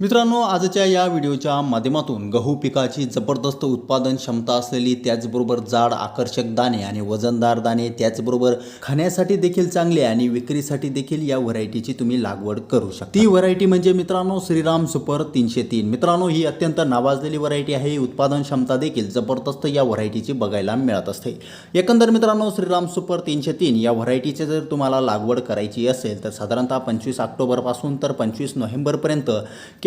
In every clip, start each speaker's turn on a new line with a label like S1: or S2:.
S1: मित्रांनो आजच्या या व्हिडिओच्या माध्यमातून गहू पिकाची जबरदस्त उत्पादन क्षमता असलेली त्याचबरोबर जाड आकर्षक दाणे आणि वजनदार दाणे त्याचबरोबर खाण्यासाठी देखील चांगले आणि विक्रीसाठी देखील या व्हरायटीची तुम्ही लागवड करू शकता. ती व्हरायटी म्हणजे मित्रांनो श्रीराम सुपर तीनशे तीन. मित्रांनो ही अत्यंत नावाजलेली व्हरायटी आहे. उत्पादन क्षमता देखील जबरदस्त या व्हरायटीची बघायला मिळत असते. एकंदर मित्रांनो श्रीराम सुपर तीनशे तीन या व्हरायटीची जर तुम्हाला लागवड करायची असेल तर साधारणतः पंचवीस ऑक्टोबरपासून तर पंचवीस नोव्हेंबरपर्यंत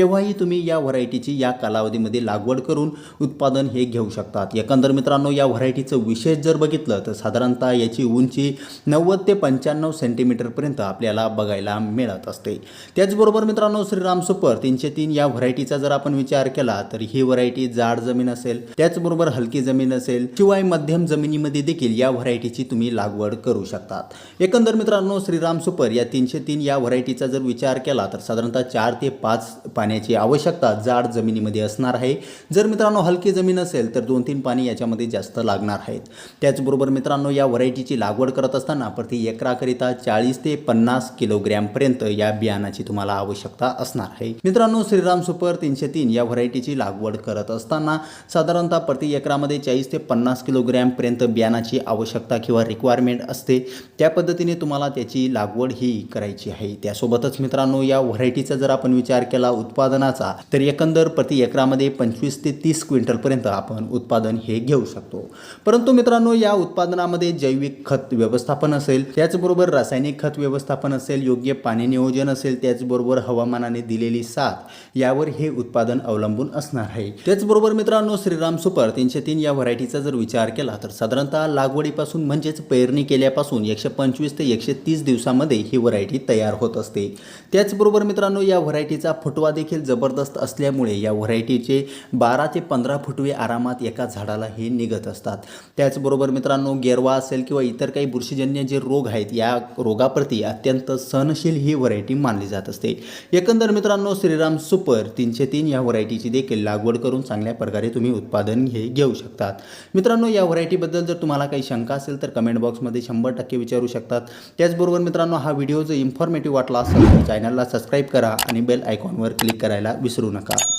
S1: केव्हाही तुम्ही या व्हरायटीची या कालावधीमध्ये लागवड करून उत्पादन हे घेऊ शकतात. एकंदर मित्रांनो या व्हरायटीचं विशेष जर बघितलं तर साधारणतः याची उंची नव्वद ते पंच्याण्णव सेंटीमीटरपर्यंत आपल्याला बघायला मिळत असते. त्याचबरोबर मित्रांनो श्रीराम सुपर तीनशे तीन या व्हरायटीचा जर आपण विचार केला तर ही व्हरायटी जाड जमीन असेल त्याचबरोबर हलकी जमीन असेल शिवाय मध्यम जमिनीमध्ये देखील या व्हरायटीची तुम्ही लागवड करू शकतात. एकंदर मित्रांनो श्रीराम सुपर या तीनशे तीन या व्हरायटीचा जर विचार केला तर साधारणतः चार ते पाच पाणी पाण्याची आवश्यकता जाड जमिनीमध्ये असणार आहे. जर मित्रांनो हलकी जमीन असेल तर दोन तीन पाणी याच्यामध्ये जास्त लागणार आहेत. त्याचबरोबर मित्रांनो या व्हरायटीची लागवड करत असताना प्रति एकराकरिता चाळीस ते पन्नास किलोग्रॅमपर्यंत या बियाणाची तुम्हाला आवश्यकता असणार आहे. मित्रांनो श्रीराम सुपर तीनशे तीन या व्हरायटीची लागवड करत असताना साधारणतः प्रति एकरामध्ये चाळीस ते पन्नास किलोग्रॅमपर्यंत बियाणाची आवश्यकता किंवा रिक्वायरमेंट असते. त्या पद्धतीने तुम्हाला त्याची लागवड ही करायची आहे. त्यासोबतच मित्रांनो या व्हरायटीचा जर आपण विचार केला उत्पादन उत्पादनाचा तर एकंदर प्रति एकरामध्ये पंचवीस ते तीस क्विंटलपर्यंत आपण उत्पादन हे घेऊ शकतो. परंतु मित्रांनो या उत्पादनामध्ये जैविक खत व्यवस्थापन असेल त्याचबरोबर रासायनिक खत व्यवस्थापन असेल योग्य पाणी नियोजन असेल त्याचबरोबर हवामानाने दिलेली साथ यावर हे उत्पादन अवलंबून असणार आहे. त्याचबरोबर मित्रांनो श्रीराम सुपर तीनशे तीन या व्हरायटीचा जर विचार केला तर साधारणतः लागवडीपासून म्हणजेच पेरणी केल्यापासून एकशे पंचवीस ते एकशे तीस दिवसामध्ये ही व्हरायटी तयार होत असते. त्याचबरोबर मित्रांनो या व्हरायटीचा फुटवा देखील जबरदस्त असल्यामुळे या व्हरायटीचे बारा ते पंधरा फुटवे आरामात एका झाडाला हे निघत असतात. त्याचबरोबर मित्रांनो गेरवा असेल किंवा इतर काही बुरशीजन्य जे रोग आहेत या रोगाप्रती अत्यंत सहनशील ही व्हरायटी मानली जात असते. एकंदर मित्रांनो श्रीराम सुपर तीनशे तीन या व्हरायटीची देखील लागवड करून चांगल्या प्रकारे तुम्ही उत्पादन हे घेऊ शकतात. मित्रांनो या व्हरायटीबद्दल जर तुम्हाला काही शंका असेल तर कमेंट बॉक्समध्ये शंभर टक्के विचारू शकतात. त्याचबरोबर मित्रांनो हा व्हिडिओ जर इन्फॉर्मेटिव्ह वाटला असेल तर चॅनलला सबस्क्राईब करा आणि बेल आयकॉनवर क्लिक क्लिक करायला विसरू नका.